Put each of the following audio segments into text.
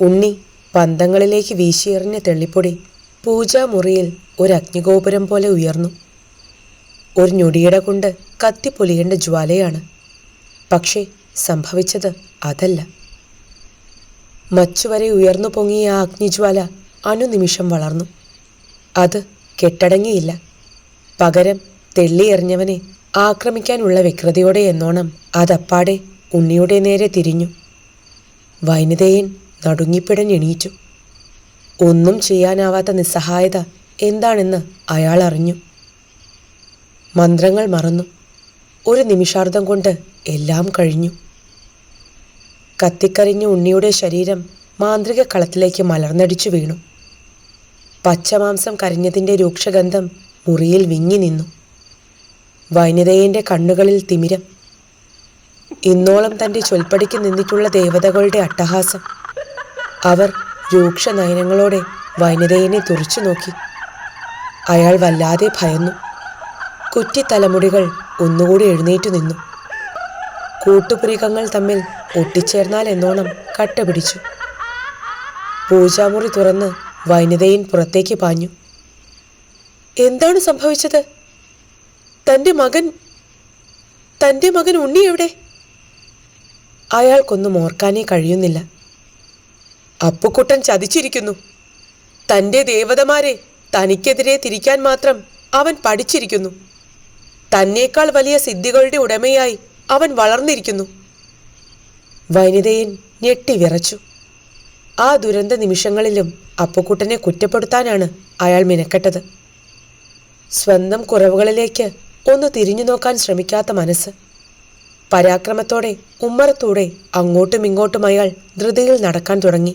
ഉണ്ണി പന്തങ്ങളിലേക്ക് വീശിയെറിഞ്ഞ തെള്ളിപ്പൊടി പൂജാമുറിയിൽ ഒരു അഗ്നിഗോപുരം പോലെ ഉയർന്നു. ഒരു ഞൊടിയിട കൊണ്ട് കത്തിപ്പൊലിയേണ്ട ജ്വാലയാണ്. പക്ഷേ സംഭവിച്ചത് അതല്ല. മച്ചുവരെ ഉയർന്നു പൊങ്ങിയ ആ അഗ്നിജ്വാല അനുനിമിഷം വളർന്നു. അത് കെട്ടടങ്ങിയില്ല. പകരം തെള്ളിയെറിഞ്ഞവനെ ആക്രമിക്കാനുള്ള വ്യഗ്രതയോടെ എന്നോണം അതപ്പാടെ ഉണ്ണിയുടെ നേരെ തിരിഞ്ഞു. വൈനിതയൻ നടുങ്ങിപ്പിടഞ്ഞെണീറ്റു ഒന്നും ചെയ്യാനാവാത്ത നിസ്സഹായത എന്താണെന്ന് അയാൾ അറിഞ്ഞു. മന്ത്രങ്ങൾ മറന്നു. ഒരു നിമിഷാർദ്ധം കൊണ്ട് എല്ലാം കഴിഞ്ഞു. കത്തിക്കരിഞ്ഞ ഉണ്ണിയുടെ ശരീരം മാന്ത്രിക കളത്തിലേക്ക് മലർന്നടിച്ചു വീണു. പച്ചമാംസം കരിഞ്ഞതിന്റെ രൂക്ഷഗന്ധം മുറിയിൽ വിങ്ങി നിന്നു. വനിതയന്റെ കണ്ണുകളിൽ തിമിരം. ഇന്നോളം തന്റെ ചൊൽപ്പടിക്ക് നിന്നിട്ടുള്ള ദേവതകളുടെ അട്ടഹാസം അവർ രൂക്ഷ നയനങ്ങളോടെ വനിതയെ തുറച്ചു നോക്കി. അയാൾ വല്ലാതെ ഭയന്നു. കുറ്റിത്തലമുടികൾ ഒന്നുകൂടി എഴുന്നേറ്റു നിന്നു. കൂട്ടുപുരികങ്ങൾ തമ്മിൽ ഒട്ടിച്ചേർന്നാൽ എന്നോണം കട്ട പിടിച്ചു പൂജാമുറി തുറന്ന് വനിതയിൻ പുറത്തേക്ക് പാഞ്ഞു. എന്താണ് സംഭവിച്ചത്? തന്റെ മകൻ തന്റെ മകൻ ഉണ്ണി എവിടെ അയാൾക്കൊന്നും ഓർക്കാനേ കഴിയുന്നില്ല. അപ്പുക്കുട്ടൻ ചതിച്ചിരിക്കുന്നു. തന്റെ ദേവതമാരെ തനിക്കെതിരെ തിരിക്കാൻ മാത്രം അവൻ പഠിച്ചിരിക്കുന്നു. തന്നേക്കാൾ വലിയ സിദ്ധികളുടെ ഉടമയായി അവൻ വളർന്നിരിക്കുന്നു. വനിതയൻ ഞെട്ടി വിറച്ചു. ആ ദുരന്ത നിമിഷങ്ങളിലും അപ്പുക്കുട്ടനെ കുറ്റപ്പെടുത്താനാണ് അയാൾ മിനക്കെട്ടത്. സ്വന്തം കുറവുകളിലേക്ക് ഒന്ന് തിരിഞ്ഞു നോക്കാൻ ശ്രമിക്കാത്ത മനസ്സ്. പരാക്രമത്തോടെ ഉമ്മറത്തൂടെ അങ്ങോട്ടും ഇങ്ങോട്ടും അയാൾ ധൃതിയിൽ നടക്കാൻ തുടങ്ങി.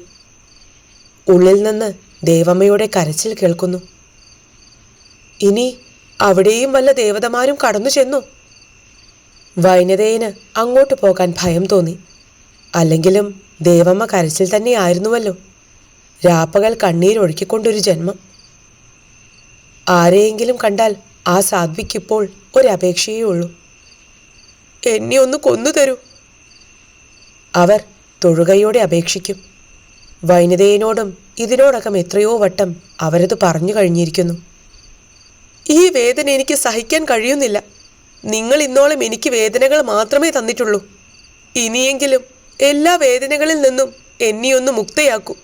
ഉള്ളിൽ നിന്ന് ദേവമ്മയുടെ കരച്ചിൽ കേൾക്കുന്നു. ഇനി അവിടെയും വല്ല ദേവതമാരും കടന്നു ചെന്നു. വൈനതേന് അങ്ങോട്ട് പോകാൻ ഭയം തോന്നി. അല്ലെങ്കിലും ദേവമ്മ കരച്ചിൽ തന്നെയായിരുന്നുവല്ലോ രാപ്പകൽ കണ്ണീരൊഴുക്കിക്കൊണ്ടൊരു ജന്മം. ആരെയെങ്കിലും കണ്ടാൽ ആ സാധ്വിക്കിപ്പോൾ ഒരപേക്ഷയേ ഉള്ളൂ. എന്നെ ഒന്ന് കൊന്നു തരൂ. അവർ തൊഴുകയോടെ അപേക്ഷിക്കും. വൈനിതയനോടും ഇതിനോടകം എത്രയോ വട്ടം അവരത് പറഞ്ഞു കഴിഞ്ഞിരിക്കുന്നു. ഈ വേദന എനിക്ക് സഹിക്കാൻ കഴിയുന്നില്ല. നിങ്ങൾ ഇന്നോളം എനിക്ക് വേദനകൾ മാത്രമേ തന്നിട്ടുള്ളൂ. ഇനിയെങ്കിലും എല്ലാ വേദനകളിൽ നിന്നും എന്നെ ഒന്ന് മുക്തയാക്കൂ.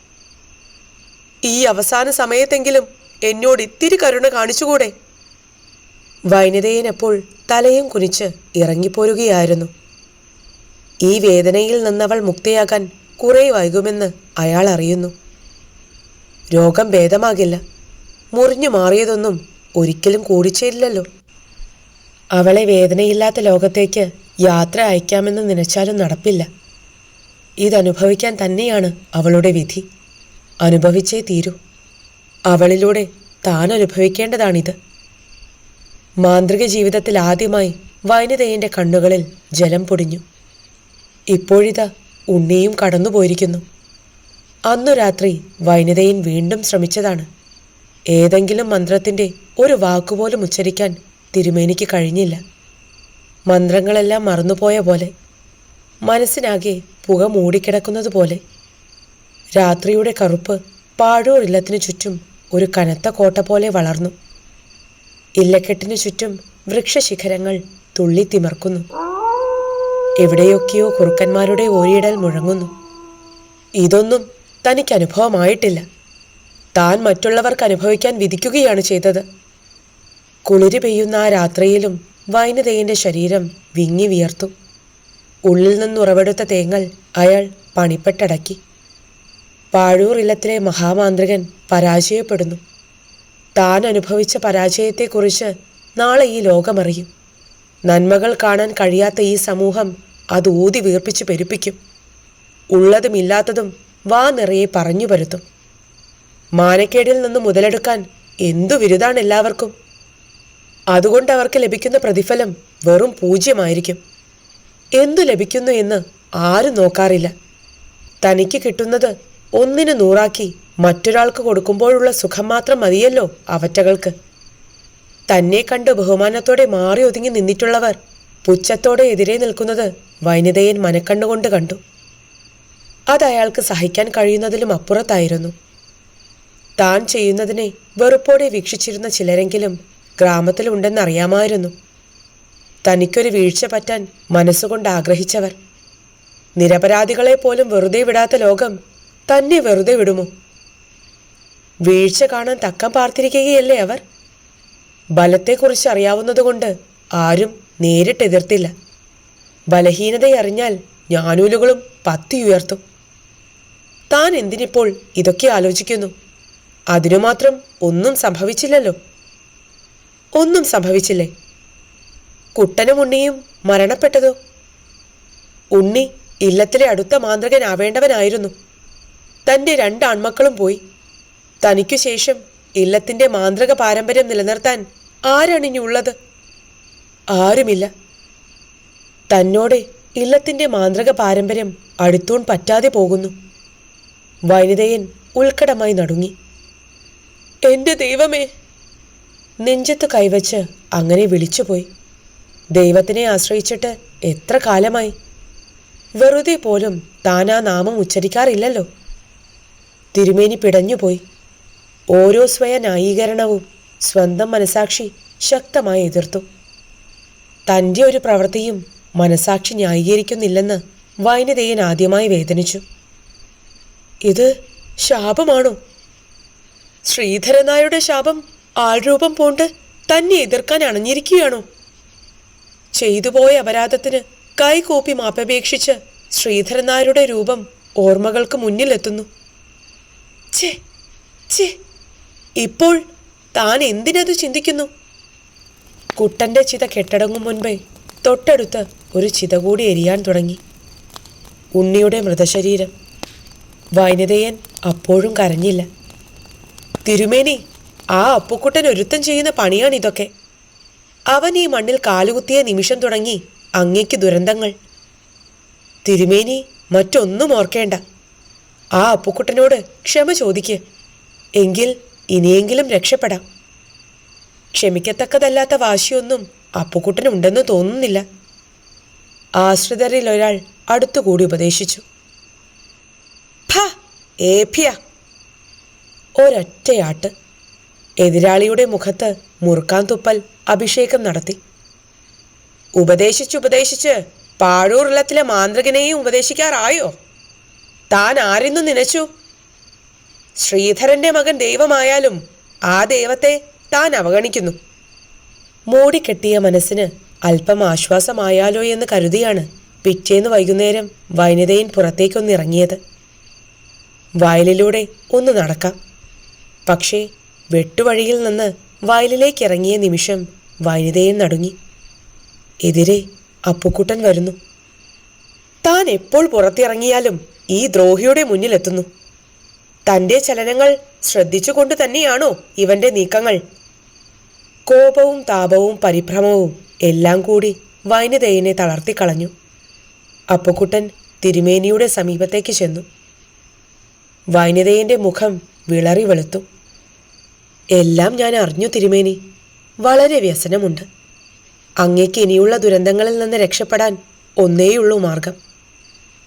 ഈ അവസാന സമയത്തെങ്കിലും എന്നോട് ഇത്തിരി കരുണ കാണിച്ചുകൂടെ? വൈനിതയനപ്പോൾ തലയും കുനിച്ച് ഇറങ്ങിപ്പോരുകയായിരുന്നു. ഈ വേദനയിൽ നിന്നവൾ മുക്തയാകാൻ കുറെ വൈകുമെന്ന് അയാൾ അറിയുന്നു. രോഗം ഭേദമാകില്ല. മുറിഞ്ഞു മാറിയതൊന്നും ഒരിക്കലും കൂടിച്ചേരില്ലല്ലോ അവളെ വേദനയില്ലാത്ത ലോകത്തേക്ക് യാത്ര അയക്കാമെന്ന് നനച്ചാലും നടപ്പില്ല. ഇതനുഭവിക്കാൻ തന്നെയാണ് അവളുടെ വിധി. അനുഭവിച്ചേ തീരൂ. അവളിലൂടെ താൻ അനുഭവിക്കേണ്ടതാണിത്. മാന്ത്രിക ജീവിതത്തിൽ ആദ്യമായി വനിതയിന്റെ കണ്ണുകളിൽ ജലം പൊടിഞ്ഞു. ഇപ്പോഴിതാ ഉണ്ണിയും കടന്നുപോയിരിക്കുന്നു അന്നു രാത്രി വൈനിതയൻ വീണ്ടും ശ്രമിച്ചതാണ്. ഏതെങ്കിലും മന്ത്രത്തിന്റെ ഒരു വാക്കുപോലും ഉച്ചരിക്കാൻ തിരുമേനിക്ക് കഴിഞ്ഞില്ല. മന്ത്രങ്ങളെല്ലാം മറന്നുപോയ പോലെ മനസ്സിനാകെ പുക മൂടിക്കിടക്കുന്നത് പോലെ രാത്രിയുടെ കറുപ്പ് പാഴൂർ ഇല്ലത്തിനു ചുറ്റും ഒരു കനത്ത കോട്ട പോലെ വളർന്നു. ഇല്ലക്കെട്ടിനു ചുറ്റും വൃക്ഷശിഖരങ്ങൾ തുള്ളിത്തിമർക്കുന്നു. എവിടെയൊക്കെയോ കുറുക്കന്മാരുടെ ഓരിയിടൽ മുഴങ്ങുന്നു. ഇതൊന്നും തനിക്ക് അനുഭവമായിട്ടില്ല. താൻ മറ്റുള്ളവർക്ക് അനുഭവിക്കാൻ വിധിക്കുകയാണ് ചെയ്തത്. കുളിരി പെയ്യുന്ന ആ രാത്രിയിലും വൈനതേയന്റെ ശരീരം വിങ്ങി വിയർത്തു. ഉള്ളിൽ നിന്നുറവെടുത്ത തേങ്ങൽ അയാൾ പണിപ്പെട്ടടക്കി. പാഴൂർ ഇല്ലത്തിലെ മഹാമാന്ത്രികൻ പരാജയപ്പെടുന്നു. താൻ അനുഭവിച്ച പരാജയത്തെക്കുറിച്ച് നാളെ ഈ ലോകമറിയും. നന്മകൾ കാണാൻ കഴിയാത്ത ഈ സമൂഹം അത് ഊതി വീർപ്പിച്ച് പെരുപ്പിക്കും. ഉള്ളതും ഇല്ലാത്തതും വാ നിറയെ പറഞ്ഞു പരുത്തും. മാനക്കേടിൽ നിന്ന് മുതലെടുക്കാൻ എന്തു വിരുദാണ് എല്ലാവർക്കും? അതുകൊണ്ട് അവർക്ക് ലഭിക്കുന്ന പ്രതിഫലം വെറും പൂജ്യമായിരിക്കും. എന്തു ലഭിക്കുന്നു എന്ന് ആരും നോക്കാറില്ല. തനിക്ക് കിട്ടുന്നത് ഒന്നിന് നൂറാക്കി മറ്റൊരാൾക്ക് കൊടുക്കുമ്പോഴുള്ള സുഖം മാത്രം മതിയല്ലോ അവറ്റകൾക്ക്. തന്നെ കണ്ട് ബഹുമാനത്തോടെ മാറി ഒതുങ്ങി നിന്നിട്ടുള്ളവർ പുച്ഛത്തോടെ എതിരെ നിൽക്കുന്നത് വൈനിതയൻ മനക്കണ്ണുകൊണ്ട് കണ്ടു. അത് അയാൾക്ക് സഹിക്കാൻ കഴിയുന്നതിലും അപ്പുറത്തായിരുന്നു. താൻ ചെയ്യുന്നതിനെ വെറുപ്പോടെ വീക്ഷിച്ചിരുന്ന ചിലരെങ്കിലും ഗ്രാമത്തിലുണ്ടെന്നറിയാമായിരുന്നു. തനിക്കൊരു വീഴ്ച പറ്റാൻ മനസ്സുകൊണ്ട് ആഗ്രഹിച്ചവർ. നിരപരാധികളെ പോലും വെറുതെ വിടാത്ത ലോകം തന്നെ വെറുതെ വിടുമോ? വീഴ്ച കാണാൻ തക്കം പാർത്തിരിക്കുകയല്ലേ അവർ? ബലത്തെക്കുറിച്ച് അറിയാവുന്നതുകൊണ്ട് ആരും നേരിട്ടെതിർത്തില്ല. ബലഹീനതയറിഞ്ഞാൽ ഞാനൂലുകളും പത്തിയുയർത്തും താൻ എന്തിനിപ്പോൾ ഇതൊക്കെ ആലോചിക്കുന്നു? അതിനു മാത്രം ഒന്നും സംഭവിച്ചില്ലല്ലോ. ഒന്നും സംഭവിച്ചില്ലേ? കുട്ടനും ഉണ്ണിയും മരണപ്പെട്ടതോ? ഉണ്ണി ഇല്ലത്തിലെ അടുത്ത മാന്ത്രകനാവേണ്ടവനായിരുന്നു. തന്റെ രണ്ട് ആൺമക്കളും പോയി. തനിക്കു ശേഷം ഇല്ലത്തിന്റെ മാന്ത്രിക പാരമ്പര്യം നിലനിർത്താൻ ആരാണിനിയുള്ളത് ആരുമില്ല. തന്നോടെ ഇല്ലത്തിന്റെ മാന്ത്രിക പാരമ്പര്യം അടുത്തോൺ പറ്റാതെ പോകുന്നു. വനിതയൻ ഉൾക്കടമായി നടുങ്ങി. എന്റെ ദൈവമേ! നെഞ്ചത്ത് കൈവച്ച് അങ്ങനെ വിളിച്ചുപോയി. ദൈവത്തിനെ ആശ്രയിച്ചിട്ട് എത്ര കാലമായി? വെറുതെ പോലും താൻ ആ നാമം ഉച്ചരിക്കാറില്ലല്ലോ. തിരുമേനി പിടഞ്ഞുപോയി. ഓരോ സ്വയ ന്യായീകരണവും സ്വന്തം മനസാക്ഷി ശക്തമായി എതിർത്തു. തന്റെ ഒരു പ്രവൃത്തിയും മനസാക്ഷി ന്യായീകരിക്കുന്നില്ലെന്ന് വൈനതയൻ ആദ്യമായി വേദനിച്ചു. ഇത് ശാപമാണോ? ശ്രീധരനായുടെ ശാപം ആൾരൂപം പൂണ്ട് തന്നെ എതിർക്കാൻ അണഞ്ഞിരിക്കുകയാണോ? ചെയ്തുപോയ അപരാധത്തിന് കൈകൂപ്പി മാപ്പപേക്ഷിച്ച് ശ്രീധരനായരുടെ രൂപം ഓർമ്മകൾക്ക് മുന്നിലെത്തുന്നു. ഛേ ഛേ ഇപ്പോൾ താൻ എന്തിനത് ചിന്തിക്കുന്നു? കുട്ടന്റെ ചിത കെട്ടടങ്ങും മുൻപേ തൊട്ടടുത്ത് ഒരു ചിത കൂടി എരിയാൻ തുടങ്ങി. ഉണ്ണിയുടെ മൃതശരീരം. വൈനതയൻ അപ്പോഴും കരഞ്ഞില്ല. തിരുമേനി ആ അപ്പുക്കുട്ടൻ ഒരുത്തം ചെയ്യുന്ന പണിയാണിതൊക്കെ അവൻ ഈ മണ്ണിൽ കാലുകുത്തിയ നിമിഷം തുടങ്ങി അങ്ങേക്ക് ദുരന്തങ്ങൾ. തിരുമേനി മറ്റൊന്നും ഓർക്കേണ്ട. ആ അപ്പുക്കുട്ടനോട് ക്ഷമ ചോദിക്ക്. എങ്കിൽ ഇനിയെങ്കിലും രക്ഷപ്പെടാം. ക്ഷമിക്കത്തക്കതല്ലാത്ത വാശിയൊന്നും അപ്പുക്കുട്ടനുണ്ടെന്ന് തോന്നുന്നില്ല. ആശ്രിതരിൽ ഒരാൾ അടുത്തുകൂടി ഉപദേശിച്ചു. ഫ ഒരൊറ്റയാട്ട് എതിരാളിയുടെ മുഖത്ത് മുറുക്കാൻ തുപ്പൽ അഭിഷേകം നടത്തി. ഉപദേശിച്ചുപദേശിച്ച് പാഴൂർലത്തിലെ മാന്ത്രികനെയും ഉപദേശിക്കാറായോ? താൻ ആരെന്നു നനച്ചു? ശ്രീധരന്റെ മകൻ ദൈവമായാലും ആ ദൈവത്തെ താൻ അവഗണിക്കുന്നു. മൂടിക്കെട്ടിയ മനസ്സിന് അല്പം ആശ്വാസമായാലോ എന്ന് കരുതിയാണ് പിറ്റേന്ന് വൈകുന്നേരം വനിതയിൻ പുറത്തേക്കൊന്നിറങ്ങിയത്. വയലിലൂടെ ഒന്ന് നടക്കാം. പക്ഷേ വെട്ടുവഴിയിൽ നിന്ന് വയലിലേക്ക് ഇറങ്ങിയ നിമിഷം വനിതയൻ നടുങ്ങി. എതിരെ അപ്പുക്കുട്ടൻ വരുന്നു. താൻ എപ്പോൾ പുറത്തിറങ്ങിയാലും ഈ ദ്രോഹിയുടെ മുന്നിലെത്തുന്നു. തന്റെ ചലനങ്ങൾ ശ്രദ്ധിച്ചുകൊണ്ട് തന്നെയാണോ ഇവന്റെ നീക്കങ്ങൾ? കോപവും താപവും പരിഭ്രമവും എല്ലാം കൂടി വൈനതയനെ തളർത്തിക്കളഞ്ഞു അപ്പുക്കുട്ടൻ തിരുമേനിയുടെ സമീപത്തേക്ക് ചെന്നു. വൈനതയന്റെ മുഖം വിളറി വെളുത്തു. എല്ലാം ഞാൻ അറിഞ്ഞു തിരുമേനി. വളരെ വ്യസനമുണ്ട്. അങ്ങേക്ക് ഇനിയുള്ള ദുരന്തങ്ങളിൽ നിന്ന് രക്ഷപ്പെടാൻ ഒന്നേയുള്ളൂ മാർഗം.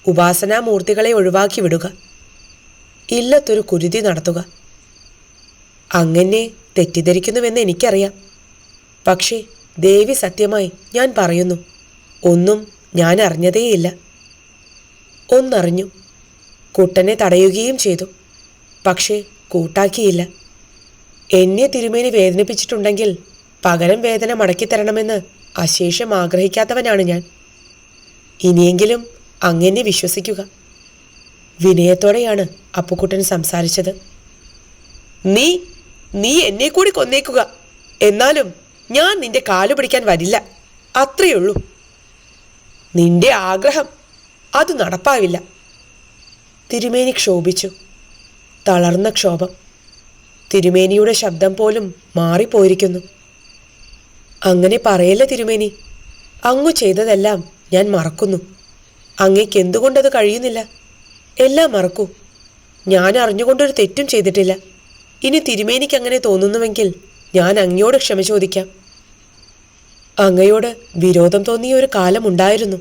ഉപാസനാമൂർത്തികളെ ഒഴിവാക്കി വിടുക. ഇല്ലത്തൊരു കുരുതി നടത്തുക. അങ്ങനെ തെറ്റിദ്ധരിക്കുന്നുവെന്ന് എനിക്കറിയാം. പക്ഷേ ദേവി സത്യമായി ഞാൻ പറയുന്നു. ഒന്നും ഞാൻ അറിഞ്ഞതേയില്ല. ഒന്നറിഞ്ഞു. കുട്ടനെ തടയുകയും ചെയ്തു. പക്ഷേ കൂട്ടാക്കിയില്ല. എന്നെ തിരുമേനി വേദനിപ്പിച്ചിട്ടുണ്ടെങ്കിൽ പകരം വേദന മടക്കിത്തരണമെന്ന് അശേഷം ആഗ്രഹിക്കാത്തവനാണ് ഞാൻ. ഇനിയെങ്കിലും അങ്ങനെ വിശ്വസിക്കുക. വിനയത്തോടെയാണ് അപ്പുക്കുട്ടൻ സംസാരിച്ചത്. നീ നീ എന്നെ കൂടി കൊന്നേക്കുക. എന്നാലും ഞാൻ നിന്റെ കാലു പിടിക്കാൻ വരില്ല. അത്രയുള്ളൂ നിന്റെ ആഗ്രഹം അത് നടപ്പാവില്ല. തിരുമേനി ക്ഷോഭിച്ചു. തളർന്ന ക്ഷോഭം. തിരുമേനിയുടെ ശബ്ദം പോലും മാറിപ്പോയിരിക്കുന്നു. അങ്ങനെ പറയല്ല തിരുമേനി? അങ്ങു ചെയ്തതെല്ലാം ഞാൻ മറക്കുന്നു. അങ്ങേക്ക് എന്തുകൊണ്ടത് കഴിയുന്നില്ല? എല്ലാം മറക്കൂ. ഞാൻ അറിഞ്ഞുകൊണ്ടൊരു തെറ്റും ചെയ്തിട്ടില്ല. ഇനി തിരുമേനിക്ക് അങ്ങനെ തോന്നുന്നുവെങ്കിൽ ഞാൻ അങ്ങയോട് ക്ഷമ ചോദിക്കാം. അങ്ങയോട് വിരോധം തോന്നിയ ഒരു കാലമുണ്ടായിരുന്നു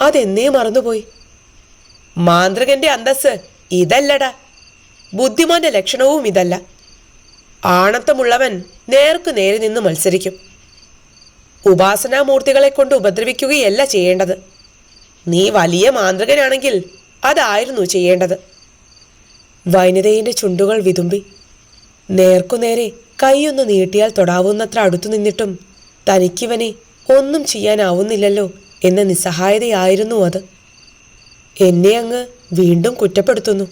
അതെന്നേ മറന്നുപോയി. മാന്ത്രികന്റെ അന്തസ് ഇതല്ലടാ. ബുദ്ധിമാന്റെ ലക്ഷണവും ഇതല്ല. ആണത്തമുള്ളവൻ നേർക്കു നേരെ നിന്ന് മത്സരിക്കും. ഉപാസനാമൂർത്തികളെ കൊണ്ട് ഉപദ്രവിക്കുകയല്ല ചെയ്യേണ്ടത്. നീ വലിയ മാന്ത്രികനാണെങ്കിൽ അതായിരുന്നു ചെയ്യേണ്ടത്. വൈനിതയുടെ ചുണ്ടുകൾ വിതുമ്പി. നേർക്കുനേരെ കൈയൊന്ന് നീട്ടിയാൽ തൊടാവുന്നത്ര അടുത്തു നിന്നിട്ടും തനിക്കിവനെ ഒന്നും ചെയ്യാനാവുന്നില്ലല്ലോ എന്ന നിസ്സഹായതയായിരുന്നു അത്. എന്നെ അങ്ങ് വീണ്ടും കുറ്റപ്പെടുത്തുന്നു.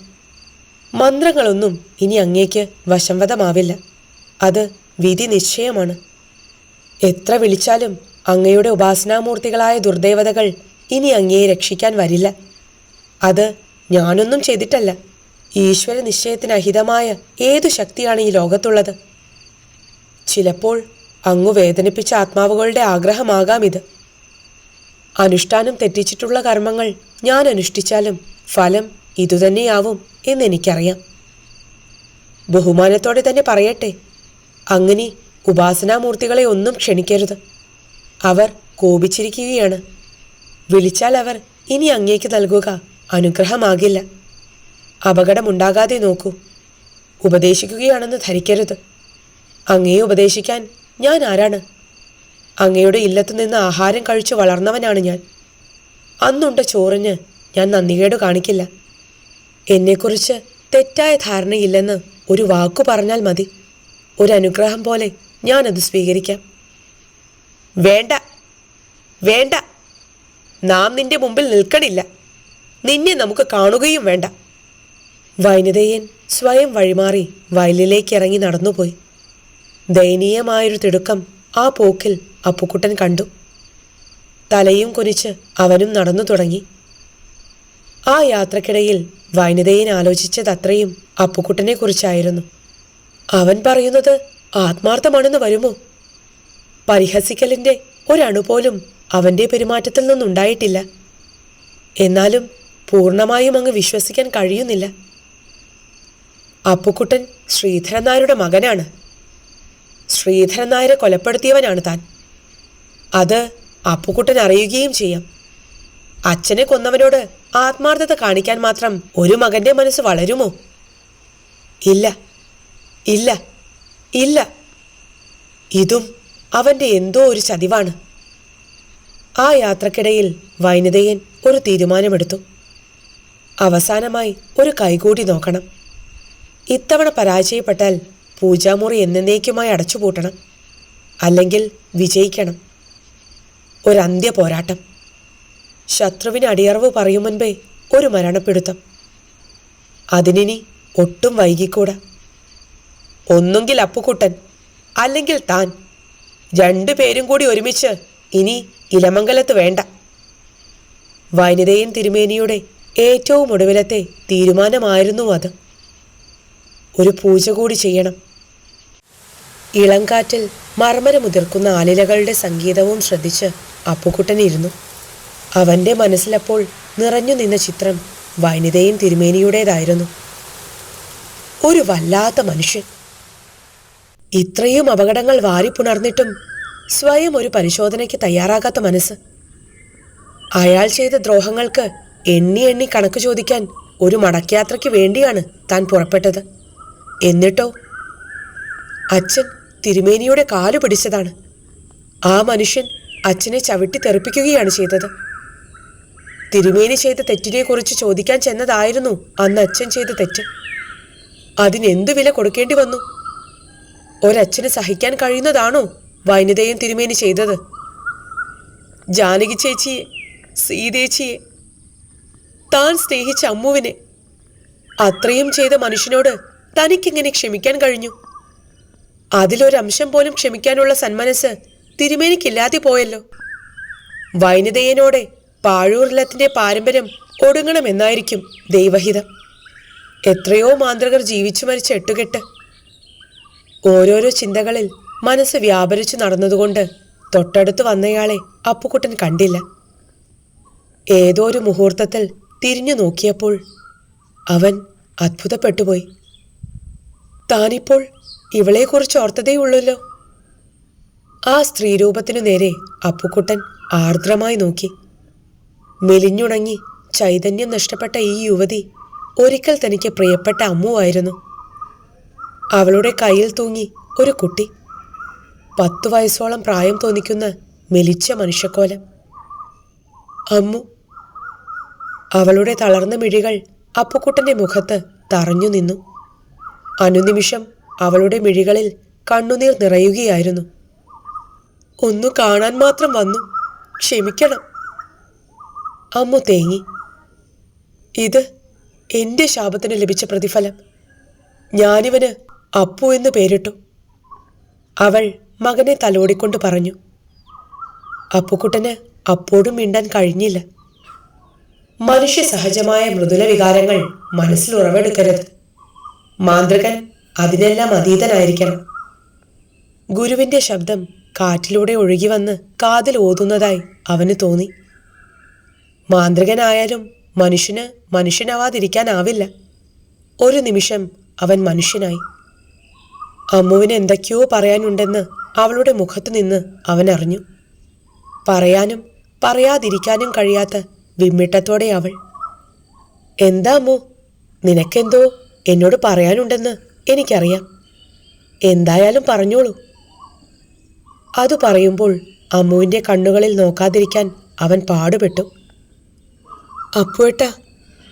മന്ത്രങ്ങളൊന്നും ഇനി അങ്ങേക്ക് വശംവദമാവില്ല. അത് വിധി നിശ്ചയമാണ് എത്ര വിളിച്ചാലും അങ്ങയുടെ ഉപാസനാമൂർത്തികളായ ദുർദേവതകൾ ഇനി അങ്ങയെ രക്ഷിക്കാൻ വരില്ല. അത് ഞാനൊന്നും ചെയ്തിട്ടല്ല. ഈശ്വര നിശ്ചയത്തിന് അഹിതമായ ഏതു ശക്തിയാണ് ഈ ലോകത്തുള്ളത്? ചിലപ്പോൾ അങ്ങു വേദനിപ്പിച്ച ആത്മാവുകളുടെ ആഗ്രഹമാകാം ഇത് അനുഷ്ഠാനം തെറ്റിച്ചിട്ടുള്ള കർമ്മങ്ങൾ ഞാൻ അനുഷ്ഠിച്ചാലും ഫലം ഇതുതന്നെയാവും എന്നെനിക്കറിയാം. ബഹുമാനത്തോടെ തന്നെ പറയട്ടെ അങ്ങനെ ഉപാസനാമൂർത്തികളെ ഒന്നും ക്ഷണിക്കരുത്. അവർ കോപിച്ചിരിക്കുകയാണ്. വിളിച്ചാൽ അവർ ഇനി അങ്ങേക്ക് നൽകുക അനുഗ്രഹമാകില്ല. അപകടമുണ്ടാകാതെ നോക്കൂ. ഉപദേശിക്കുകയാണെന്ന് ധരിക്കരുത്. അങ്ങേ ഉപദേശിക്കാൻ ഞാൻ ആരാണ്? അങ്ങയുടെ ഇല്ലത്തു നിന്ന് ആഹാരം കഴിച്ചു വളർന്നവനാണ് ഞാൻ. അന്നുണ്ട ചോറിന് ഞാൻ നന്ദികേട് കാണിക്കില്ല. എന്നെക്കുറിച്ച് തെറ്റായ ധാരണയില്ലെന്ന് ഒരു വാക്കു പറഞ്ഞാൽ മതി. ഒരു അനുഗ്രഹം പോലെ ഞാനത് സ്വീകരിക്കാം. വേണ്ട വേണ്ട. നാം നിന്റെ മുമ്പിൽ നിൽക്കണില്ല. നിന്നെ നമുക്ക് കാണുകയും വേണ്ട. വൈനിതയൻ സ്വയം വഴിമാറി വയലിലേക്ക് ഇറങ്ങി നടന്നുപോയി. ദയനീയമായൊരു തിടുക്കം ആ പോക്കിൽ അപ്പുക്കുട്ടൻ കണ്ടു. തലയും കുനിച്ച് അവനും നടന്നു തുടങ്ങി. ആ യാത്രക്കിടയിൽ വനിതയിൽ ആലോചിച്ചതത്രയും അപ്പുക്കുട്ടനെ കുറിച്ചായിരുന്നു. അവൻ പറയുന്നത് ആത്മാർത്ഥമാണെന്ന് വരുമോ? പരിഹസിക്കലിന്റെ ഒരണുപോലും അവന്റെ പെരുമാറ്റത്തിൽ നിന്നുണ്ടായിട്ടില്ല. എന്നാലും പൂർണമായും അങ്ങ് വിശ്വസിക്കാൻ കഴിയുന്നില്ല. അപ്പുക്കുട്ടൻ ശ്രീധരൻ നായരുടെ മകനാണ്. ശ്രീധരൻ നായരെ കൊലപ്പെടുത്തിയവനാണ് താൻ. അത് അപ്പുക്കുട്ടൻ അറിയുകയും ചെയ്യാം. അച്ഛനെ കൊന്നവനോട് ആത്മാർത്ഥത കാണിക്കാൻ മാത്രം ഒരു മകന്റെ മനസ്സ് വളരുമോ? ഇല്ല ഇല്ല ഇല്ല. ഇതും അവന്റെ എന്തോ ഒരു ചതിവാണ്. ആ യാത്രക്കിടയിൽ വൈനിതയൻ ഒരു തീരുമാനമെടുത്തു. അവസാനമായി ഒരു കൈകൂടി നോക്കണം. ഇത്തവണ പരാജയപ്പെട്ടാൽ പൂജാമുറി എന്നേക്കുമായി അടച്ചുപൂട്ടണം. അല്ലെങ്കിൽ വിജയിക്കണം. ഒരന്ത്യ പോരാട്ടം. ശത്രുവിന് അടിയറവ് പറയും മുൻപേ ഒരു മരണപ്പെടുത്തം. അതിനി ഒട്ടും വൈകിക്കൂടാ. ഒന്നുകിൽ അപ്പുക്കുട്ടൻ അല്ലെങ്കിൽ താൻ. രണ്ടു പേരും കൂടി ഒരുമിച്ച് ഇനി ഇലമംഗലത്ത് വേണ്ട. വനിതയും തിരുമേനിയുടെ ഏറ്റവും ഒടുവിലത്തെ തീരുമാനമായിരുന്നു അത്. ഒരു പൂജ കൂടി ചെയ്യണം. ഇളങ്കാറ്റിൽ മർമരമുതിർക്കുന്ന ആലിലകളുടെ സംഗീതവും ശ്രദ്ധിച്ച് അപ്പുക്കുട്ടൻ ഇരുന്നു. അവന്റെ മനസ്സിലപ്പോൾ നിറഞ്ഞു നിന്ന ചിത്രം വനിതയും തിരുമേനിയുടേതായിരുന്നു. ഒരു വല്ലാത്ത മനുഷ്യൻ. ഇത്രയും അപകടങ്ങൾ വാരിപ്പുണർന്നിട്ടും സ്വയം ഒരു പരിശോധനയ്ക്ക് തയ്യാറാകാത്ത മനസ്സ്. അയാൾ ചെയ്ത ദ്രോഹങ്ങൾക്ക് എണ്ണി എണ്ണി കണക്ക് ചോദിക്കാൻ ഒരു മടക്കയാത്രയ്ക്ക് വേണ്ടിയാണ് താൻ പുറപ്പെട്ടത്. എന്നിട്ടോ? അച്ഛൻ തിരുമേനിയുടെ കാലു പിടിച്ചതാണ്. ആ മനുഷ്യൻ അച്ഛനെ ചവിട്ടി തെറിപ്പിക്കുകയാണ് ചെയ്തത്. തിരുമേനി ചെയ്ത തെറ്റിനെക്കുറിച്ച് ചോദിക്കാൻ ചെന്നതായിരുന്നു അന്ന് അച്ഛൻ ചെയ്ത തെറ്റ്. അതിനെന്ത് വില കൊടുക്കേണ്ടി വന്നു? ഒരച്ഛന് സഹിക്കാൻ കഴിയുന്നതാണോ വൈനിതയും തിരുമേനി ചെയ്തത്? ജാനകി ചേച്ചിയെ സീതേച്ചിയെ താൻ സ്നേഹിച്ച അമ്മുവിനെ. അത്രയും ചെയ്ത മനുഷ്യനോട് തനിക്കെങ്ങനെ ക്ഷമിക്കാൻ കഴിഞ്ഞു. അതിലൊരംശം പോലും ക്ഷമിക്കാനുള്ള സന്മനസ് തിരുമേനിക്കില്ലാതെ പോയല്ലോ. വൈനിതയനോടെ പാഴൂർലത്തിന്റെ പാരമ്പര്യം ഒടുങ്ങണമെന്നായിരിക്കും ദൈവഹിതം. എത്രയോ മാന്ത്രകർ ജീവിച്ചു മരിച്ച എട്ടുകെട്ട്. ഓരോരോ ചിന്തകളിൽ മനസ്സ് വ്യാപരിച്ചു നടന്നതുകൊണ്ട് തൊട്ടടുത്ത് വന്നയാളെ അപ്പുക്കുട്ടൻ കണ്ടില്ല. ഏതോ ഒരു മുഹൂർത്തത്തിൽ തിരിഞ്ഞു നോക്കിയപ്പോൾ അവൻ അത്ഭുതപ്പെട്ടുപോയി. താനിപ്പോൾ ഇവളെക്കുറിച്ച് ഓർത്തതേയുള്ളല്ലോ ആ സ്ത്രീരൂപത്തിനു നേരെ അപ്പുക്കുട്ടൻ ആർദ്രമായി നോക്കി. മെലിഞ്ഞുണങ്ങി ചൈതന്യം നഷ്ടപ്പെട്ട ഈ യുവതി ഒരിക്കൽ തനിക്ക് പ്രിയപ്പെട്ട അമ്മുവായിരുന്നു. അവളുടെ കയ്യിൽ തൂങ്ങി ഒരു കുട്ടി. പത്തു വയസ്സോളം പ്രായം തോന്നിക്കുന്ന മെലിച്ച മനുഷ്യക്കോലം. അമ്മു അവളുടെ തളർന്ന മിഴികൾ അപ്പുക്കുട്ടന്റെ മുഖത്ത് തറഞ്ഞു നിന്നു. അനുനിമിഷം അവളുടെ മിഴികളിൽ കണ്ണുനീർ നിറയുകയായിരുന്നു. ഒന്നു കാണാൻ മാത്രം വന്നു. ക്ഷമിക്കണം. അമ്മ തേങ്ങി. ഇത് എന്റെ ശാപത്തിന് ലഭിച്ച പ്രതിഫലം. ഞാനിവന് അപ്പു എന്ന് പേരിട്ടു. അവൾ മകനെ തലോടിക്കൊണ്ട് പറഞ്ഞു. അപ്പുക്കുട്ടന് അപ്പോഴും മിണ്ടാൻ കഴിഞ്ഞില്ല. മനുഷ്യ സഹജമായ മൃദുല വികാരങ്ങൾ മനസ്സിൽ ഉറവെടുക്കരുത്. മാന്ത്രികൻ അതിനെല്ലാം അതീതനായിരിക്കണം. ഗുരുവിന്റെ ശബ്ദം കാറ്റിലൂടെ ഒഴുകി വന്ന് കാതിൽ ഓതുന്നതായി അവന് തോന്നി. മാന്ത്രികനായാലും മനുഷ്യന് മനുഷ്യനാവാതിരിക്കാനാവില്ല. ഒരു നിമിഷം അവൻ മനുഷ്യനായി. അമ്മുവിന് എന്തൊക്കെയോ പറയാനുണ്ടെന്ന് അവളുടെ മുഖത്തു നിന്ന് അവൻ അറിഞ്ഞു. പറയാനും പറയാതിരിക്കാനും കഴിയാത്ത വിമ്മിട്ടത്തോടെ അവൾ. എന്താ അമ്മു? നിനക്കെന്തോ എന്നോട് പറയാനുണ്ടെന്ന് എനിക്കറിയാം. എന്തായാലും പറഞ്ഞോളൂ. അത് പറയുമ്പോൾ അമ്മുവിന്റെ കണ്ണുകളിൽ നോക്കാതിരിക്കാൻ അവൻ പാടുപെട്ടു. അപ്പുവേട്ട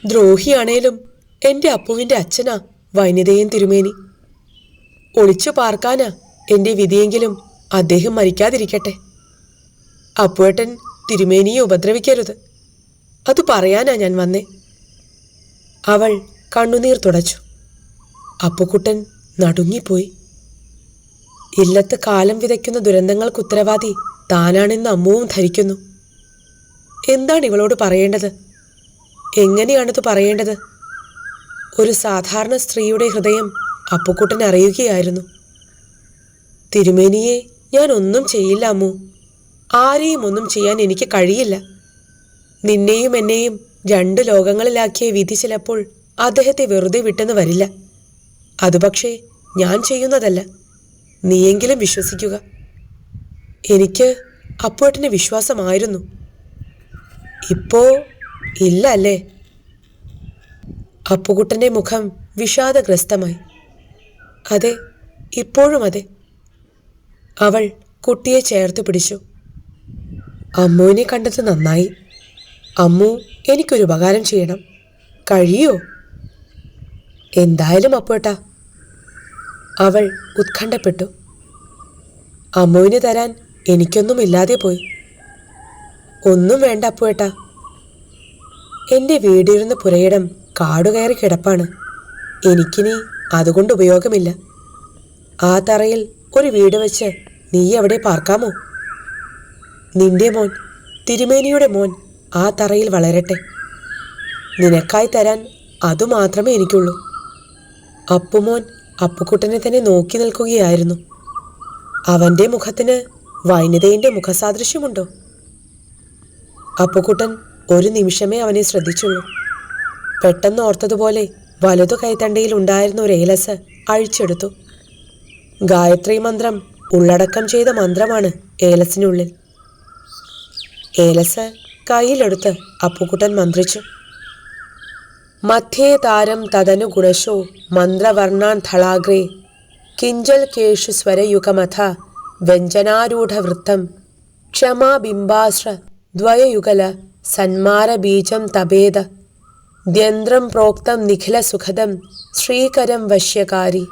ദ്രോഹിയാണേലും എന്റെ അപ്പുവിന്റെ അച്ഛനാ വൈനിതയും തിരുമേനി. ഒളിച്ചു പാർക്കാനാ എന്റെ വിധിയെങ്കിലും അദ്ദേഹം മരിക്കാതിരിക്കട്ടെ. അപ്പുവേട്ടൻ തിരുമേനിയെ ഉപദ്രവിക്കരുത്. അത് പറയാനാ ഞാൻ വന്നേ. അവൾ കണ്ണുനീർ തുടച്ചു. അപ്പുക്കുട്ടൻ നടുങ്ങിപ്പോയി. ഇല്ലത്ത് കാലം വിതയ്ക്കുന്ന ദുരന്തങ്ങൾക്ക് ഉത്തരവാദി താനാണെന്ന് അമ്മുവും ധരിക്കുന്നു. എന്താണ് ഇവളോട് പറയേണ്ടത്? എങ്ങനെയാണിത് പറയേണ്ടത്? ഒരു സാധാരണ സ്ത്രീയുടെ ഹൃദയം അപ്പുക്കുട്ടൻ അറിയുകയായിരുന്നു. തിരുമേനിയെ ഞാൻ ഒന്നും ചെയ്യില്ല അമ്മു. ആരെയും ഒന്നും ചെയ്യാൻ എനിക്ക് കഴിയില്ല. നിന്നെയും എന്നെയും രണ്ട് ലോകങ്ങളിലാക്കിയ വിധി ചിലപ്പോൾ അദ്ദേഹത്തെ വെറുതെ വിട്ടെന്ന് വരില്ല. അത് പക്ഷേ ഞാൻ ചെയ്യുന്നതല്ല. നീയെങ്കിലും വിശ്വസിക്കുക. എനിക്ക് അപ്പോട്ടിന് വിശ്വാസമായിരുന്നു. ഇപ്പോ ഇല്ല അല്ലേ? അപ്പുകുട്ടന്റെ മുഖം വിഷാദഗ്രസ്തമായി. അതെ ഇപ്പോഴും അതെ. അവൾ കുട്ടിയെ ചേർത്ത് പിടിച്ചു. അമ്മുവിനെ കണ്ടത് നന്നായി. അമ്മു എനിക്കൊരു ഉപകാരം ചെയ്യണം. കഴിയോ? എന്തായാലും അപ്പോട്ടാ. അവൾ ഉത്കണ്ഠപ്പെട്ടു. അമ്മുവിന് തരാൻ എനിക്കൊന്നും ഇല്ലാതെ പോയി. ഒന്നും വേണ്ട അപ്പുവേട്ടാ എന്റെ വീടിരുന്ന പുരയിടം കാടുകയറി കിടപ്പാണ്. എനിക്കിനി അതുകൊണ്ട് ഉപയോഗമില്ല. ആ തറയിൽ ഒരു വീട് വെച്ച് നീ അവിടെ പാർക്കാമോ? നിന്റെ മോൻ തിരുമേനിയുടെ മോൻ ആ തറയിൽ വളരട്ടെ. നിനക്കായി തരാൻ അതുമാത്രമേ എനിക്കുള്ളൂ. അപ്പുമോൻ അപ്പുക്കുട്ടനെ തന്നെ നോക്കി നിൽക്കുകയായിരുന്നു. അവന്റെ മുഖത്തിന് വൈനിതയുടെ മുഖസാദൃശ്യമുണ്ടോ? അപ്പുക്കുട്ടൻ ഒരു നിമിഷമേ അവനെ ശ്രദ്ധിച്ചുള്ളൂ. പെട്ടെന്ന് ഓർത്തതുപോലെ വലതു കൈത്തണ്ടയിൽ ഉണ്ടായിരുന്ന ഒരു ഏലസ് അഴിച്ചെടുത്തു. ഗായത്രി മന്ത്രം ഉള്ളടക്കം ചെയ്ത മന്ത്രമാണ് ഏലസിനുള്ളിൽ. ഏലസ് കയ്യിലെടുത്ത് അപ്പുക്കുട്ടൻ മന്ത്രിച്ചു. മധ്യേ താരം തദനു ഗുണശോ മന്ത്രവർണാൻ ധളാഗ്രേ. കിഞ്ചൽ കേഷു സ്വരയുഗമഥ വ്യഞ്ജനാരൂഢവൃത്തം. ക്ഷമാബിംബാശ്ര ദ്വയയുഗല സന്മാരബീജം തപേത ദ്യന്ത്രം പ്രോക്തം നിഖില സുഖദം ശ്രീകരം വശ്യകാരി.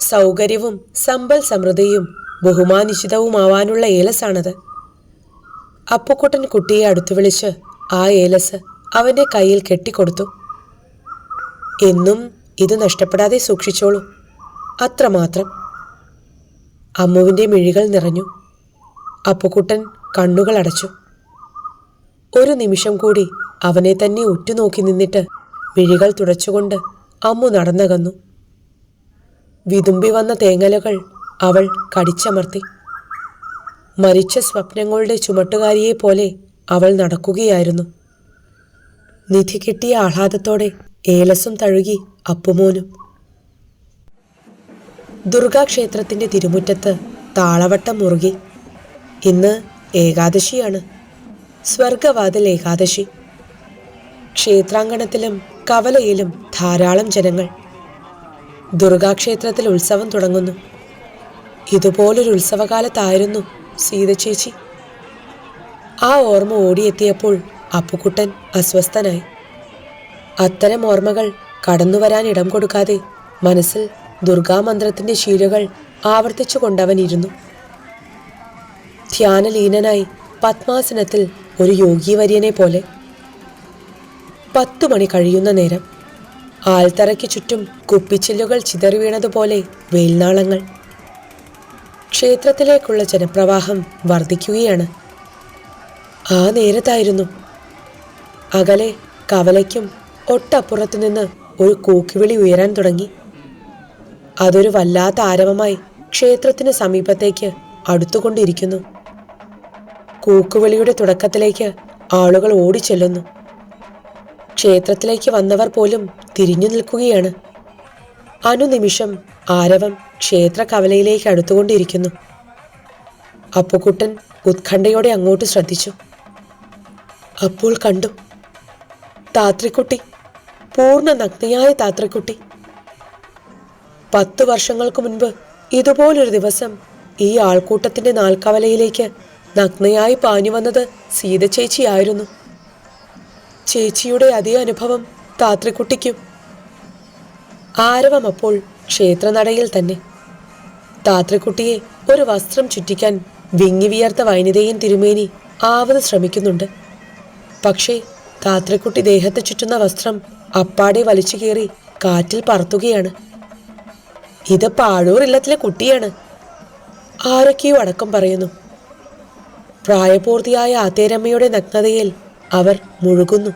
സൗകര്യവും സമ്പൽ സമൃദ്ധിയും ബഹുമാനിശ്ചിതവുമാവാനുള്ള ഏലസാണത്. അപ്പുക്കുട്ടൻ കുട്ടിയെ അടുത്തു വിളിച്ച് ആ ഏലസ് അവന്റെ കയ്യിൽ കെട്ടിക്കൊടുത്തു. എന്നും ഇത് നഷ്ടപ്പെടാതെ സൂക്ഷിച്ചോളൂ. അത്രമാത്രം. അമ്മുവിന്റെ മിഴികൾ നിറഞ്ഞു. അപ്പുക്കുട്ടൻ കണ്ണുകൾ അടച്ചു. ഒരു നിമിഷം കൂടി അവനെ തന്നെ ഉറ്റുനോക്കി നിന്നിട്ട് മിഴികൾ തുടച്ചുകൊണ്ട് അമ്മു നടന്നകന്നു. വിതുമ്പി വന്ന തേങ്ങലകൾ അവൾ കടിച്ചമർത്തി. മരിച്ച സ്വപ്നങ്ങളുടെ ചുമട്ടുകാരിയെ പോലെ അവൾ നടക്കുകയായിരുന്നു. നിധി കിട്ടിയ ആഹ്ലാദത്തോടെ ഏലസും തഴുകി അപ്പുമോനും. ദുർഗാക്ഷേത്രത്തിന്റെ തിരുമുറ്റത്ത് താളവട്ടം മുറുകി. ഇന്ന് ഏകാദശിയാണ്. സ്വർഗവാതിൽ ഏകാദശി. ക്ഷേത്രാങ്കണത്തിലും കവലയിലും ധാരാളം ജനങ്ങൾ. ദുർഗാക്ഷേത്രത്തിൽ ഉത്സവം തുടങ്ങുന്നു. ഇതുപോലൊരു ഉത്സവകാലത്തായിരുന്നു സീതചേച്ചി ആ ഓർമ്മ ഓടിയെത്തിയപ്പോൾ അപ്പുക്കുട്ടൻ അസ്വസ്ഥനായി. അത്തരം ഓർമ്മകൾ കടന്നുവരാൻ ഇടം കൊടുക്കാതെ മനസ്സിൽ ദുർഗാമന്ത്രത്തിന്റെ ശീലുകൾ ആവർത്തിച്ചു കൊണ്ടവനിരുന്നു. ധ്യാനലീനനായി പത്മാസനത്തിൽ ഒരു യോഗീവര്യനെ പോലെ. പത്തു മണി കഴിയുന്ന നേരം ആൽത്തറയ്ക്ക് ചുറ്റും കുപ്പിച്ചില്ലുകൾ ചിതറി വീണതുപോലെ വെയിൽനാളങ്ങൾ ക്ഷേത്രത്തിലേക്കുള്ള ജനപ്രവാഹം വർദ്ധിക്കുകയാണ്. ആ നേരത്തായിരുന്നു അകലെ കവലയ്ക്കും ഒട്ടപ്പുറത്തു നിന്ന് ഒരു കൂക്കിവിളി ഉയരാൻ തുടങ്ങി. അതൊരു വല്ലാത്ത ആരവമായി ക്ഷേത്രത്തിന് സമീപത്തേക്ക് അടുത്തുകൊണ്ടിരിക്കുന്നു. കൂക്കുവിളിയുടെ തുടക്കത്തിലേക്ക് ആളുകൾ ഓടിച്ചെല്ലുന്നു. ക്ഷേത്രത്തിലേക്ക് വന്നവർ പോലും തിരിഞ്ഞു നിൽക്കുകയാണ്. അനുനിമിഷം ആരവം ക്ഷേത്ര കവലയിലേക്ക് അടുത്തുകൊണ്ടിരിക്കുന്നു. അപ്പുക്കുട്ടൻ ഉത്കണ്ഠയോടെ അങ്ങോട്ട് ശ്രദ്ധിച്ചു. അപ്പോൾ കണ്ടു താത്രിക്കുട്ടി. പൂർണ നഗ്നയായ താത്രിക്കുട്ടി. പത്ത് വർഷങ്ങൾക്ക് മുൻപ് ഇതുപോലൊരു ദിവസം ഈ ആൾക്കൂട്ടത്തിന്റെ നാൽക്കവലയിലേക്ക് നഗ്നയായി പാഞ്ഞു വന്നത് സീത ചേച്ചിയായിരുന്നു. ചേച്ചിയുടെ അതേ അനുഭവം താത്രിക്കുട്ടിക്കും. ആരവം അപ്പോൾ ക്ഷേത്രനടയിൽ തന്നെ. താത്രിക്കുട്ടിയെ ഒരു വസ്ത്രം ചുറ്റിക്കാൻ വിങ്ങി വിയർത്ത വൈനിതയും തിരുമേനി ആവത് ശ്രമിക്കുന്നുണ്ട്. പക്ഷേ താത്രിക്കുട്ടി ദേഹത്ത് ചുറ്റുന്ന വസ്ത്രം അപ്പാടെ വലിച്ചു കീറി കാറ്റിൽ പറത്തുകയാണ്. ഇത് പാഴൂർ ഇല്ലത്തിലെ കുട്ടിയാണ്. ആരൊക്കെയോ അടക്കം പറയുന്നു. പ്രായപൂർത്തിയായ ആത്തേരമ്മയുടെ നഗ്നതയിൽ അവർ മുഴുകുന്നു.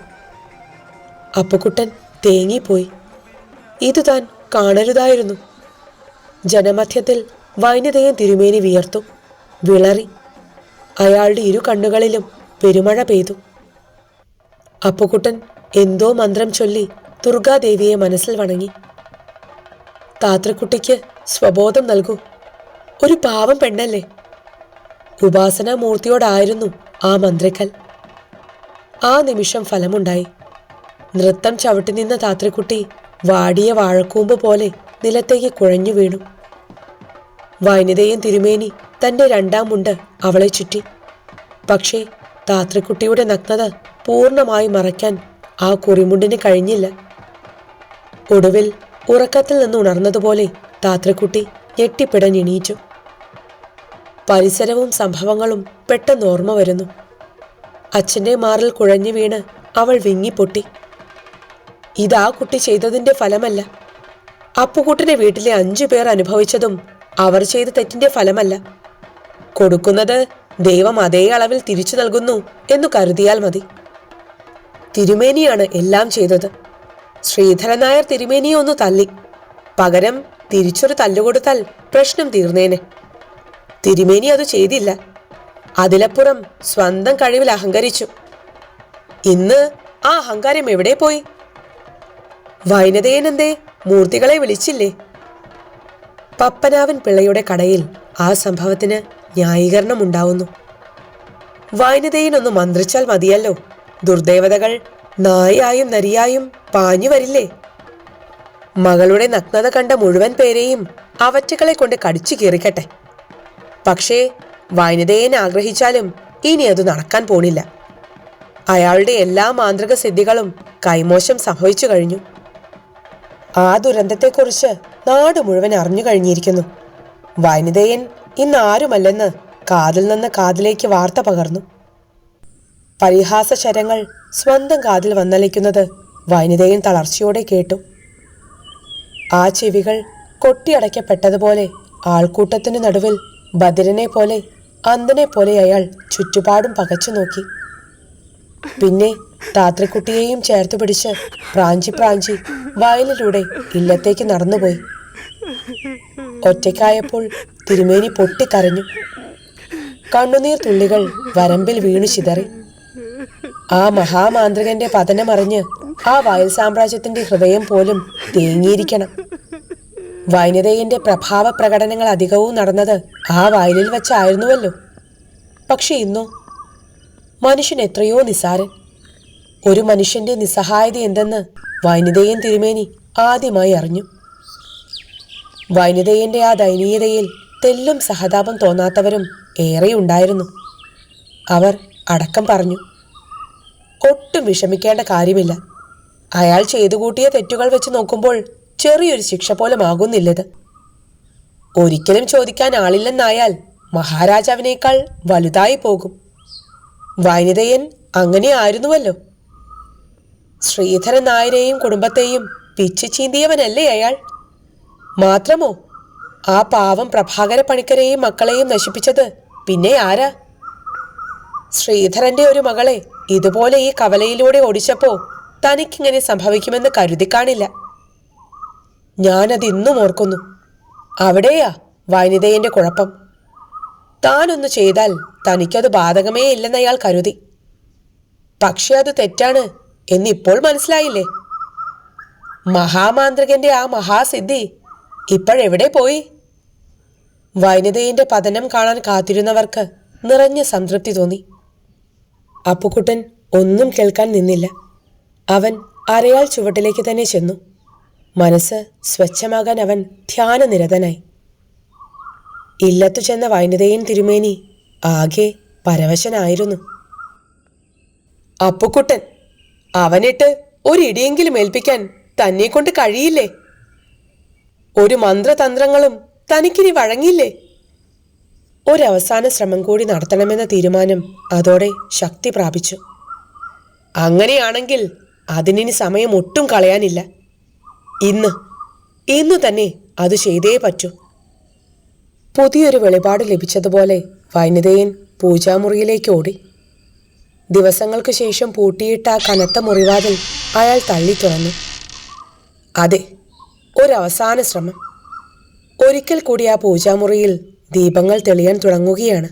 അപ്പുക്കുട്ടൻ തേങ്ങിപ്പോയി. ഇത് താൻ കാണരുതായിരുന്നു. ജനമധ്യത്തിൽ വൈനതയും തിരുമേനി വിയർത്തു. വിളറി. അയാളുടെ ഇരു കണ്ണുകളിലും പെരുമഴ പെയ്തു. അപ്പുക്കുട്ടൻ എന്തോ മന്ത്രം ചൊല്ലി ദുർഗാദേവിയെ മനസ്സിൽ വണങ്ങി. താത്രക്കുട്ടിക്ക് സ്വബോധം നൽകൂ. ഒരു പാവം പെണ്ണല്ലേ? ഉപാസനാമൂർത്തിയോടായിരുന്നു ആ മന്ത്രിക്കൽ. ആ നിമിഷം ഫലമുണ്ടായി. നൃത്തം ചവിട്ടി നിന്ന താത്രക്കുട്ടി വാടിയ വാഴക്കൂമ്പ് പോലെ നിലത്തേക്ക് കുഴഞ്ഞു വീണു. വൈനിതയും തിരുമേനി തന്റെ രണ്ടാം മുണ്ട് അവളെ ചുറ്റി. പക്ഷേ താത്രിക്കുട്ടിയുടെ നഗ്നത പൂർണമായി മറയ്ക്കാൻ ആ കുറിമുണ്ടിന് കഴിഞ്ഞില്ല. ഒടുവിൽ ഉറക്കത്തിൽ നിന്ന് ഉണർന്നതുപോലെ താത്രക്കുട്ടി ഞെട്ടിപ്പിടഞ്ഞെണീറ്റു. പരിസരവും സംഭവങ്ങളും പെട്ടെന്ന് ഓർമ്മ വരുന്നു. അച്ഛന്റെ മാറിൽ കുഴഞ്ഞു വീണ് അവൾ വിങ്ങിപ്പൊട്ടി. ഇതാ കുട്ടി ചെയ്തതിന്റെ ഫലമല്ല. അപ്പുകുട്ടിന്റെ വീട്ടിലെ അഞ്ചു പേർ അനുഭവിച്ചതും അവർ ചെയ്ത തെറ്റിന്റെ ഫലമല്ല. കൊടുക്കുന്നത് ദൈവം അതേ അളവിൽ തിരിച്ചു നൽകുന്നു എന്നു കരുതിയാൽ മതി. തിരുമേനിയാണ് എല്ലാം ചെയ്തത്. ശ്രീധരൻ നായർ തിരുമേനിയെ ഒന്ന് തല്ലി പകരം തിരിച്ചൊരു തല്ലുകൊടുത്താൽ പ്രശ്നം തീർന്നേനെ. തിരുമേനി അത് ചെയ്തില്ല. അതിലപ്പുറം സ്വന്തം കഴിവിൽ അഹങ്കരിച്ചു. ഇന്ന് ആ അഹങ്കാരം എവിടെ പോയി? വൈനതേനെന്തേ മൂർത്തികളെ വിളിച്ചില്ലേ? പപ്പനാവൻ പിള്ളയുടെ കടയിൽ ആ സംഭവത്തിന് ന്യായീകരണമുണ്ടാവുന്നു. വൈനതയിനൊന്ന് മന്ത്രിച്ചാൽ മതിയല്ലോ. ദുർദേവതകൾ നായായും നരിയായും പാഞ്ഞു വരില്ലേ? മകളുടെ നഗ്നത കണ്ട മുഴുവൻ പേരെയും അവറ്റകളെ കൊണ്ട് കടിച്ചു കീറിക്കട്ടെ. പക്ഷേ വൈനതയൻ ആഗ്രഹിച്ചാലും ഇനി അത് നടക്കാൻ പോണില്ല. അയാളുടെ എല്ലാ മാന്ത്രിക സിദ്ധികളും കൈമോശം സംഭവിച്ചു കഴിഞ്ഞു. ആ ദുരന്തത്തെക്കുറിച്ച് നാട് മുഴുവൻ അറിഞ്ഞു കഴിഞ്ഞിരിക്കുന്നു. വനിതയൻ ഇന്ന് ആരുമല്ലെന്ന് കാതിൽ നിന്ന് കാതിലേക്ക് വാർത്ത പകർന്നു. പരിഹാസ ശരങ്ങൾ സ്വന്തം കാതിൽ വന്നലിക്കുന്നത് വനിതയും തളർച്ചയോടെ കേട്ടു. ആ ചെവികൾ കൊട്ടിയടയ്ക്കപ്പെട്ടതുപോലെ ആൾക്കൂട്ടത്തിനു നടുവിൽ ബദിരനെ പോലെ അന്തനെ പോലെ അയാൾ ചുറ്റുപാടും പകച്ചു നോക്കി. പിന്നെ താത്രിക്കുട്ടിയെയും ചേർത്ത് പിടിച്ച് പ്രാഞ്ചി പ്രാഞ്ചി വയലിലൂടെ ഇല്ലത്തേക്ക് നടന്നുപോയി. ഒറ്റയ്ക്കായപ്പോൾ തിരുമേനി പൊട്ടിക്കരഞ്ഞു. കണ്ണുനീർ തുള്ളികൾ വരമ്പിൽ വീണു ചിതറി. ആ മഹാമാന്ത്രികന്റെ പതനമറിഞ്ഞ് ആ വയൽ സാമ്രാജ്യത്തിന്റെ ഹൃദയം പോലും തേങ്ങിയിരിക്കണം. വൈനതയിന്റെ പ്രഭാവ പ്രകടനങ്ങൾ അധികവും നടന്നത് ആ വയലിൽ വെച്ചായിരുന്നുവല്ലോ. പക്ഷെ ഇന്നോ മനുഷ്യൻ എത്രയോ നിസാരൻ. ഒരു മനുഷ്യന്റെ നിസ്സഹായത എന്തെന്ന് വനിതയൻ തിരുമേനി ആദ്യമായി അറിഞ്ഞു. വനിതയന്റെ ആ ദയനീയതയിൽ തെല്ലും സഹതാപം തോന്നാത്തവരും ഏറെ ഉണ്ടായിരുന്നു അവർ അടക്കം പറഞ്ഞു ഒട്ടും വിഷമിക്കേണ്ട കാര്യമില്ല. അയാൾ ചെയ്തു കൂട്ടിയ തെറ്റുകൾ വെച്ച് നോക്കുമ്പോൾ ചെറിയൊരു ശിക്ഷ പോലും ആകുന്നില്ലത്. ഒരിക്കലും ചോദിക്കാൻ ആളില്ലെന്നായാൽ മഹാരാജാവിനേക്കാൾ വലുതായി പോകും. വനിതയൻ അങ്ങനെ ആയിരുന്നുവല്ലോ. ശ്രീധരൻ നായരെയും കുടുംബത്തെയും പിച്ചു ചീന്തിയവനല്ലേ അയാൾ? മാത്രമോ? ആ പാവം പ്രഭാകര പണിക്കരെയും മക്കളെയും നശിപ്പിച്ചത് പിന്നെ ആരാ? ശ്രീധരന്റെ ഒരു മകളെ ഇതുപോലെ ഈ കവലയിലൂടെ ഓടിച്ചപ്പോ തനിക്കിങ്ങനെ സംഭവിക്കുമെന്ന് കരുതി കാണില്ല. ഞാനത് ഇന്നും ഓർക്കുന്നു. അവിടെയാ വനിതയന്റെ കുഴപ്പം. താനൊന്ന് ചെയ്താൽ തനിക്കത് ബാധകമേ ഇല്ലെന്ന് അയാൾ കരുതി. പക്ഷെ അത് തെറ്റാണ് എന്നിപ്പോൾ മനസ്സിലായില്ലേ? മഹാമാന്ത്രികന്റെ ആ മഹാസിദ്ധി ഇപ്പോഴെവിടെ പോയി? വനിതയുടെ പതനം കാണാൻ കാത്തിരുന്നവർക്ക് നിറഞ്ഞ സംതൃപ്തി തോന്നി. അപ്പുക്കുട്ടൻ ഒന്നും കേൾക്കാൻ നിന്നില്ല. അവൻ അരയാൽ ചുവട്ടിലേക്ക് തന്നെ ചെന്നു. മനസ്സ് സ്വച്ഛമാകാൻ അവൻ ധ്യാനനിരതനായി. ഇല്ലത്തു ചെന്ന വൈനതയൻ തിരുമേനി ആകെ പരവശനായിരുന്നു. അപ്പുക്കുട്ടൻ അവനിട്ട് ഒരിടിയെങ്കിലും ഏൽപ്പിക്കാൻ തന്നെ കൊണ്ട് കഴിയില്ലേ? ഒരു മന്ത്രതന്ത്രങ്ങളും തനിക്കിനി വഴങ്ങില്ലേ? ഒരവസാന ശ്രമം കൂടി നടത്തണമെന്ന തീരുമാനം അതോടെ ശക്തി പ്രാപിച്ചു. അങ്ങനെയാണെങ്കിൽ അതിനിനി സമയം ഒട്ടും കളയാനില്ല. ഇന്ന് ഇന്ന് തന്നെ അത് ചെയ്തേ പറ്റൂ. പുതിയൊരു വെളിപാട് ലഭിച്ചതുപോലെ വൈനിതയൻ പൂജാമുറിയിലേക്ക് ഓടി. ദിവസങ്ങൾക്ക് ശേഷം പൂട്ടിയിട്ട ആ കനത്ത മുറിവാതിൽ അയാൾ തള്ളി തുറന്നു. അതെ ഒരവസാന ശ്രമം. ഒരിക്കൽ കൂടി ആ പൂജാമുറിയിൽ ദീപങ്ങൾ തെളിയാൻ തുടങ്ങുകയാണ്.